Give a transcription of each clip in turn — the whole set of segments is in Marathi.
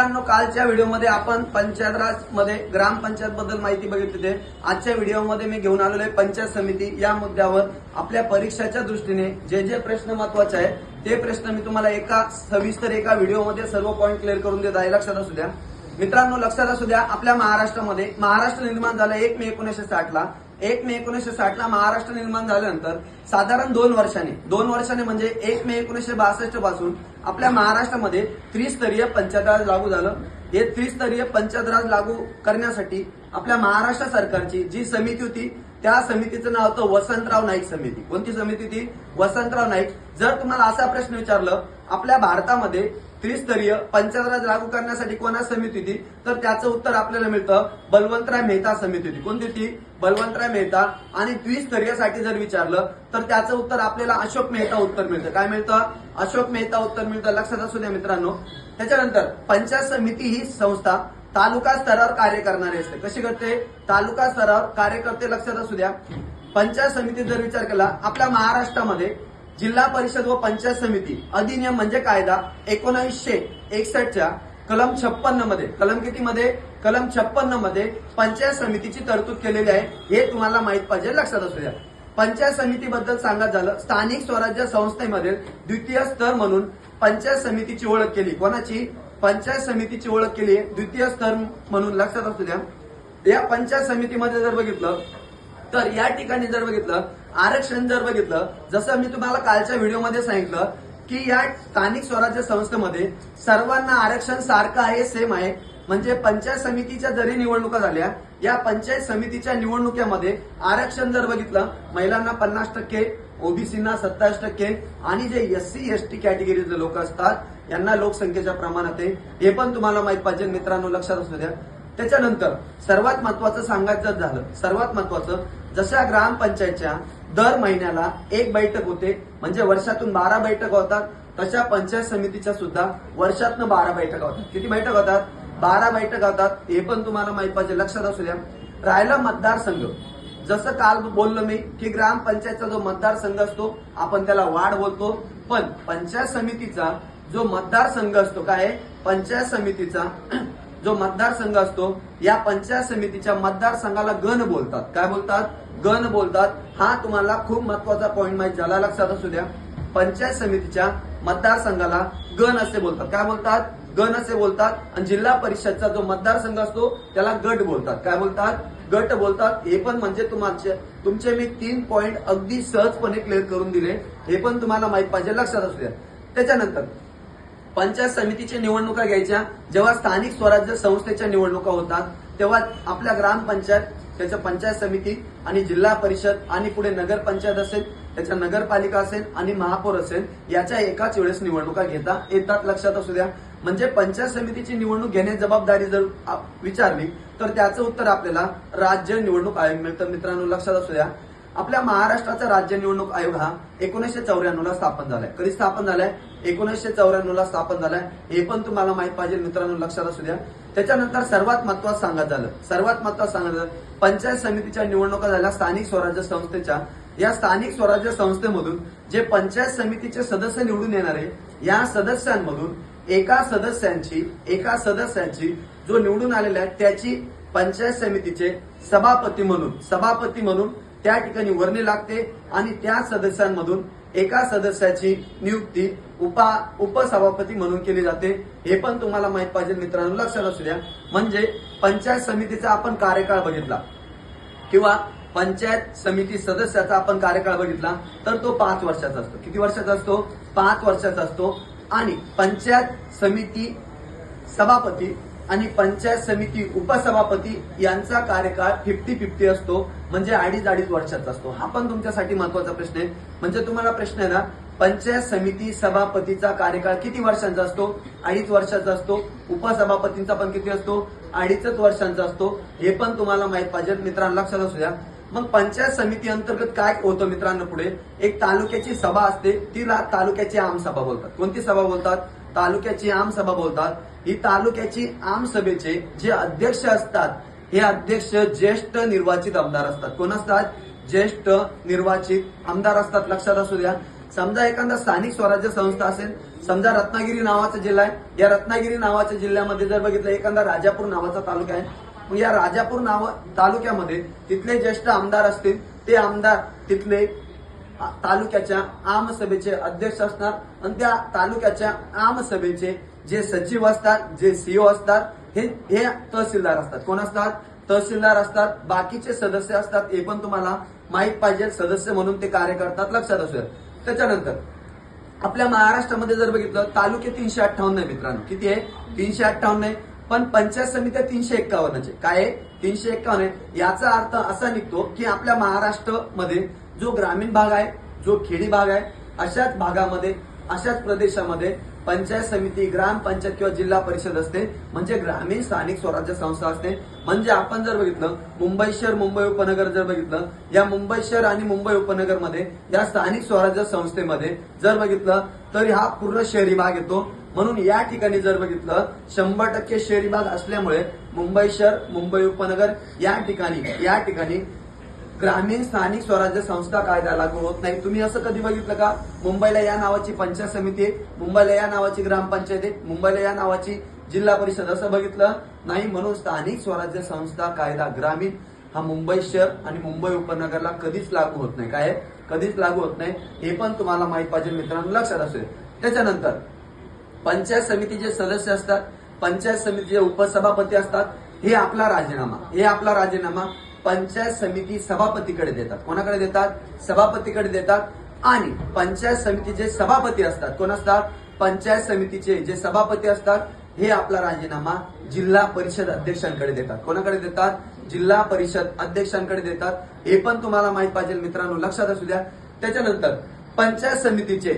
मित्रांनो कालच्या व्हिडिओमध्ये आपण पंचायत राजमध्ये ग्रामपंचायत बद्दल माहिती बघितली होती. आजच्या व्हिडिओमध्ये मी घेऊन आलेलो आहे पंचायत समिती. या मुद्द्यावर आपल्या परीक्षाच्या दृष्टीने जे जे प्रश्न महत्त्वाचे आहे ते प्रश्न मी तुम्हाला एका सविस्तर एका व्हिडिओमध्ये सर्व पॉईंट क्लिअर करून देत आहे. लक्षात असू द्या. मित्रांनो लक्षात असू द्या आपल्या महाराष्ट्रामध्ये महाराष्ट्र निर्माण झाला एक मे एकोणीसशे साठ ला एक मे एकोणीसशे साठ ला महाराष्ट्र निर्माण झाल्यानंतर साधारण दोन वर्षाने दोन वर्षाने म्हणजे एक मे एकोणीसशे बासष्टपासून आपल्या महाराष्ट्रामध्ये त्रिस्तरीय पंचायतराज लागू झालं. हे त्रिस्तरीय पंचायतराज लागू करण्यासाठी आपल्या महाराष्ट्र सरकारची जी समिती होती त्या समितीचं नाव होतं वसंतराव नाईक समिती. कोणती समिती ती? वसंतराव नाईक. जर तुम्हाला असा प्रश्न विचारलं आपल्या भारतामध्ये त्रिस्तरीय पंचायतराज लागू करण्यासाठी कोणा समिती होती? तर त्याचं उत्तर आपल्याला मिळतं बलवंतराय मेहता समिती होती. कोणती होती? बलवंतराय मेहता आणि द्विस्तरीयसाठी जर विचारलं तर त्याचं उत्तर आपल्याला अशोक मेहता उत्तर मिळतं. काय मिळतं? अशोक मेहता उत्तर मिळतं. लक्षात असू द्या मित्रांनो. त्याच्यानंतर पंचायत समिती ही संस्था तालुका स्तरावर कार्य करणारी असते. कशी करते? तालुका स्तरावर कार्य करते लक्षात असू द्या. पंचायत समिती जर विचार केला आपल्या महाराष्ट्रामध्ये जिल्हा परिषद व पंचायत समिती अधिनियम म्हणजे कायदा एकोणीसशे एकसष्टच्या कलम छप्पन्नमध्ये. कलम किती मध्ये? कलम छप्पन्नमध्ये पंचायत समितीची तरतूद केलेली आहे. हे तुम्हाला माहीत पाहिजे लक्षात असू द्या. पंचायत समितीबद्दल सांगत झालं स्थानिक स्वराज्य संस्थेमध्ये द्वितीय स्तर म्हणून पंचायत समितीची ओळख केली. कोणाची? पंचायत समितीची ओळख केली द्वितीय स्तर म्हणून लक्षात असू द्या. या पंचायत समितीमध्ये जर बघितलं तर या ठिकाणी जर बघितलं आरक्षण जर बघितलं जसं मी तुम्हाला कालच्या व्हिडिओमध्ये सांगितलं की या स्थानिक स्वराज्य संस्थेमध्ये सर्वांना आरक्षण सारखं आहे सेम आहे. म्हणजे पंचायत समितीच्या जरी निवडणुका झाल्या या पंचायत समितीच्या निवडणुकीमध्ये आरक्षण जर बघितलं महिलांना पन्नास टक्के ओबीसीना सत्तावीस टक्के आणि जे एस सी एस टी कॅटेगरीचे लोक असतात यांना लोकसंख्येच्या प्रमाणात आहे. हे पण तुम्हाला माहीत पाहिजे मित्रांनो लक्षात असू द्या. त्याच्यानंतर सर्वात महत्वाचं सांगायचं झालं सर्वात महत्वाचं जशा ग्रामपंचायतच्या दर महिन्याला एक बैठक होते म्हणजे वर्षातून बारा बैठक होतात तशा पंचायत समितीच्या सुद्धा वर्षातनं बारा बैठका होतात. किती बैठक होतात? बारा बैठक होतात. हे पण तुम्हाला माहीत पाहिजे लक्षात असू द्या. राहिला मतदारसंघ. जसं काल बोललो मी की ग्रामपंचायतचा जो मतदारसंघ असतो आपण त्याला वाढ बोलतो. पण पंचायत समितीचा जो मतदारसंघ असतो काय पंचायत समितीचा जो मतदारसंघ असतो या पंचायत समितीच्या मतदारसंघाला गण बोलतात. काय बोलतात? गण बोलतात. हा तुम्हाला खूप महत्त्वाचा पॉईंट माहीत झाला. लक्षात असू द्या. पंचायत समितीच्या मतदारसंघाला गण असे बोलतात. काय बोलतात? गण असे बोलतात. आणि जिल्हा परिषदचा जो मतदारसंघ असतो त्याला गट बोलतात. काय बोलतात? गट बोलतात. हे पण म्हणजे तुमचे तुमचे मी तीन पॉईंट अगदी सहजपणे क्लिअर करून दिले. हे पण तुम्हाला माहीत पाहिजे. लक्षात असू द्या. त्याच्यानंतर पंचायत समितीच्या निवडणुका घ्यायच्या. जेव्हा स्थानिक स्वराज्य संस्थेच्या निवडणुका होतात तेव्हा आपल्या ग्रामपंचायत त्याच्या पंचायत समिती आणि जिल्हा परिषद आणि पुढे नगरपंचायत असेल त्याच्या नगरपालिका असेल आणि महापौर असेल याच्या एकाच वेळेस निवडणुका घेता येतात लक्षात असू द्या. म्हणजे पंचायत समितीची निवडणूक घेण्याची जबाबदारी जर विचारली तर त्याचं उत्तर आपल्याला राज्य निवडणूक आयोग मिळतं मित्रांनो लक्षात असू द्या. आपल्या महाराष्ट्राचा राज्य निवडणूक आयोग हा एकोणीसशे चौऱ्याण्णव ला स्थापन झालाय. कधी स्थापन झालाय? एकोणीसशे चौऱ्याण्णव ला स्थापन झालाय. हे पण तुम्हाला माहीत पाहिजे मित्रांनो लक्षात असू द्या. त्याच्यानंतर सर्वात महत्वाचं सांगत झालं. सर्वात महत्वाचं सांगत झालं पंचायत समितीच्या निवडणुका झाल्या स्थानिक स्वराज्य संस्थेच्या. या स्थानिक स्वराज्य संस्थेमधून जे पंचायत समितीचे सदस्य निवडून येणारे या सदस्यांमधून एका सदस्यांची एका सदस्यांची जो निवडून आलेला आहे त्याची पंचायत समितीचे सभापती म्हणून सभापती म्हणून त्या ठिकाणी वर्णी लागते आणि त्या सदस्यांमधून एका सदस्याची नियुक्ती उपा उपसभापती म्हणून केली जाते. हे पण तुम्हाला माहीत पाहिजे मित्रांनो लक्षात असू द्या. म्हणजे पंचायत समितीचा आपण कार्यकाळ बघितला. किंवा पंचायत समिती सदस्याचा आपण कार्यकाळ बघितला तर तो पाच वर्षाचा असतो. किती वर्षाचा असतो? पाच वर्षाचा असतो. आणि पंचायत समिती सभापती आणि पंचायत समिती उपसभापती यांचा कार्यकाळ फिफ्टी फिफ्टी असतो. म्हणजे अडीच अडीच वर्षाचा असतो. हा पण तुमच्यासाठी महत्त्वाचा प्रश्न आहे. म्हणजे तुम्हाला प्रश्न आहे ना पंचायत समिती सभापतीचा कार्यकाळ किती वर्षांचा असतो? अडीच वर्षाचा असतो. उपसभापतींचा पण किती असतो? अडीचच वर्षांचा असतो. हे पण तुम्हाला माहीत पाहिजे. मित्रांनो लक्षात असू द्या. मग पंचायत समिती अंतर्गत काय होतं मित्रांनो पुढे? एक तालुक्याची सभा असते. तिला तालुक्याची आम सभा बोलतात. कोणती सभा बोलतात? तालुक्याची आम सभा बोलतात. ही तालुक्याची आमसभेचे जे अध्यक्ष असतात हे अध्यक्ष ज्येष्ठ निर्वाचित आमदार असतात. कोण असतात? ज्येष्ठ निर्वाचित आमदार असतात. लक्षात असू द्या. समजा एखादा स्थानिक स्वराज्य संस्था असेल समजा रत्नागिरी नावाचा जिल्हा आहे. या रत्नागिरी नावाच्या जिल्ह्यामध्ये जर बघितलं एखादा राजापूर नावाचा तालुका आहे. मग या राजापूर नाव तालुक्यामध्ये तिथले ज्येष्ठ आमदार असतील ते आमदार तिथले तालुक्याच्या आमसभेचे अध्यक्ष असणार. आणि त्या तालुक्याच्या आमसभेचे जे सचिव असतात जे सीओ असतात हे हे तहसीलदार असतात. कोण असतात? तहसीलदार असतात. बाकीचे सदस्य असतात. हे पण तुम्हाला माहीत पाहिजे. सदस्य म्हणून ते कार्य करतात. लक्षात असू त्याच्यानंतर आपल्या महाराष्ट्रामध्ये जर बघितलं तालुके तीनशे अठ्ठावन्न आहे मित्रांनो. किती आहे? तीनशे अठ्ठावन्न आहे. पण पंचायत समित्या तीनशे एक्कावन्नचे. काय आहे? तीनशे एक्कावन्न आहे. याचा अर्थ असा निघतो की आपल्या महाराष्ट्रामध्ये जो ग्रामीण भाग आहे जो खेडी भाग आहे अशाच भागामध्ये अशाच प्रदेशामध्ये पंचायत समिती ग्रामपंचायत किंवा जिल्हा परिषद असते म्हणजे ग्रामीण स्थानिक स्वराज्य संस्था असते. म्हणजे आपण जर बघितलं मुंबई शहर मुंबई उपनगर जर बघितलं या मुंबई शहर आणि मुंबई उपनगरमध्ये या स्थानिक स्वराज्य संस्थेमध्ये जर बघितलं तर हा पूर्ण शहरी भाग येतो. म्हणून या ठिकाणी जर बघितलं शंभर टक्के शहरी भाग असल्यामुळे मुंबई शहर मुंबई उपनगर या ठिकाणी या ठिकाणी ग्रामीण स्थानिक स्वराज्य संस्था कायदा लागू होत नाही. तुम्ही असं कधी बघितलं का? मुंबईला या नावाची पंचायत समिती आहे मुंबईला या नावाची ग्रामपंचायत आहे मुंबईला या नावाची जिल्हा परिषद असं बघितलं? नाही म्हणून स्थानिक स्वराज्य संस्था कायदा ग्रामीण हा मुंबई शहर आणि मुंबई उपनगरला कधीच लागू होत नाही. काय कधीच लागू होत नाही. हे पण तुम्हाला माहीत पाहिजे मित्रांनो लक्षात असेल. त्याच्यानंतर पंचायत समितीचे सदस्य असतात पंचायत समितीचे उपसभापती असतात हे आपला राजीनामा. हे आपला राजीनामा. पंचायत समिती सभापतीकडे देतात. कोणाकडे देतात? सभापतीकडे देतात. आणि पंचायत समितीचे सभापती असतात कोण असतात? पंचायत समितीचे जे सभापती असतात हे आपला राजीनामा जिल्हा परिषद अध्यक्षांकडे देतात. कोणाकडे देतात? जिल्हा परिषद अध्यक्षांकडे देतात. हे पण तुम्हाला माहीत पाहिजे मित्रांनो लक्षात असू द्या. त्याच्यानंतर पंचायत समितीचे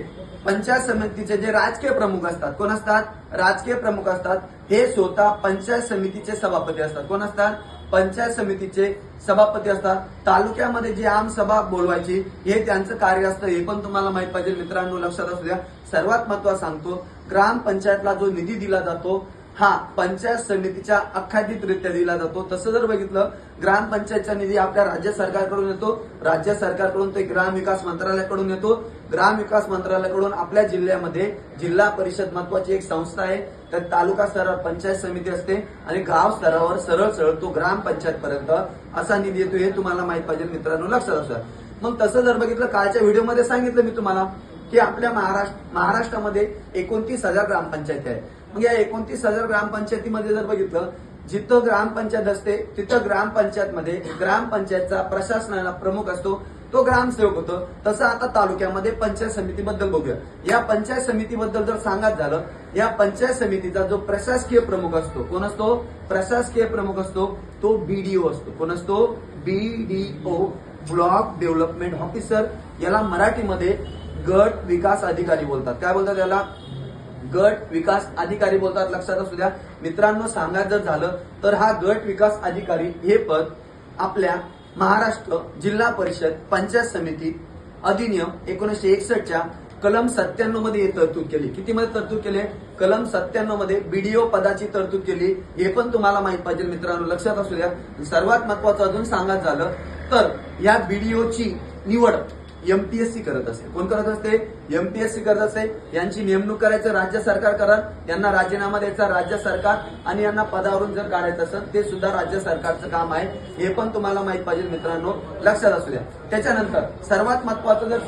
पंचायत समितीचे जे राजकीय प्रमुख असतात कोण असतात? राजकीय प्रमुख असतात. हे स्वतः पंचायत समितीचे सभापती असतात. कोण असतात? पंचायत समितीचे सभापती असतात. तालुक्यामध्ये जी आम सभा बोलवायची हे त्यांचं कार्य असतं. हे पण तुम्हाला माहीत पाहिजे. मित्रांनो लक्षात असू द्या. सर्वात महत्वाचं सांगतो ग्रामपंचायतला जो निधी दिला जातो हा पंचायत समितीच्या अखादितरित्या दिला जातो. तसं जर बघितलं ग्रामपंचायतचा निधी आपल्या राज्य सरकारकडून येतो. राज्य सरकारकडून ते ग्राम विकास मंत्रालयाकडून येतो. ग्राम विकास मंत्रालयाकडून आपल्या जिल्ह्यामध्ये जिल्हा परिषद महत्वाची एक संस्था आहे. तर तालुका स्तरावर पंचायत समिती असते आणि गाव स्तरावर सरळ सरळ तो ग्रामपंचायत पर्यंत असा निधी येतो हे तुम्हाला माहीत पाहिजे मित्रांनो लक्षात असू. मग तसं जर बघितलं कालच्या व्हिडिओमध्ये सांगितलं मी तुम्हाला की आपल्या महाराष्ट्र महाराष्ट्रामध्ये एकोणतीस हजार ग्रामपंचायती आहे मग या एकोणतीस हजार ग्रामपंचायतीमध्ये जर बघितलं जिथं ग्रामपंचायत असते तिथं ग्रामपंचायतमध्ये ग्रामपंचायतचा प्रशासनाला प्रमुख असतो तो ग्रामसेवक होतो. तसं आता तालुक्यामध्ये पंचायत समितीबद्दल बघूया. या पंचायत समितीबद्दल जर सांगत झालं या पंचायत समितीचा जो प्रशासकीय प्रमुख असतो कोण असतो? प्रशासकीय प्रमुख असतो तो बीडीओ असतो. कोण असतो? बीडीओ ब्लॉक डेव्हलपमेंट ऑफिसर याला मराठीमध्ये गट विकास अधिकारी बोलतात. काय बोलतात याला? गट विकास अधिकारी बोलतात लक्षात असू द्या. मित्रांनो सांगायचं जर झालं तर हा गट विकास अधिकारी हे पद आपल्या महाराष्ट्र जिल्हा परिषद पंचायत समिती अधिनियम एकोणीसशे एकसष्टच्या कलम सत्त्याण्णवमध्ये तरतूद केली. किती मध्ये तरतूद केली? कलम सत्त्याण्णवमध्ये बीडीओ पदाची तरतूद केली. हे पण तुम्हाला माहीत पाहिजे मित्रांनो लक्षात असू द्या. सर्वात महत्वाचं अजून सांगायचं झालं तर या बीडीओची निवड एमपीएससी करत असते. कोण करत असते? एमपीएससी करत असते. यांची नेमणूक करायचं राज्य सरकार करत यांना राजीनामा द्यायचा राज्य सरकार आणि यांना पदावरून जर काढायचं असेल ते सुद्धा राज्य सरकारचं काम आहे. हे पण तुम्हाला माहीत पाहिजे मित्रांनो लक्षात असू द्या. त्याच्यानंतर सर्वात महत्वाचं जर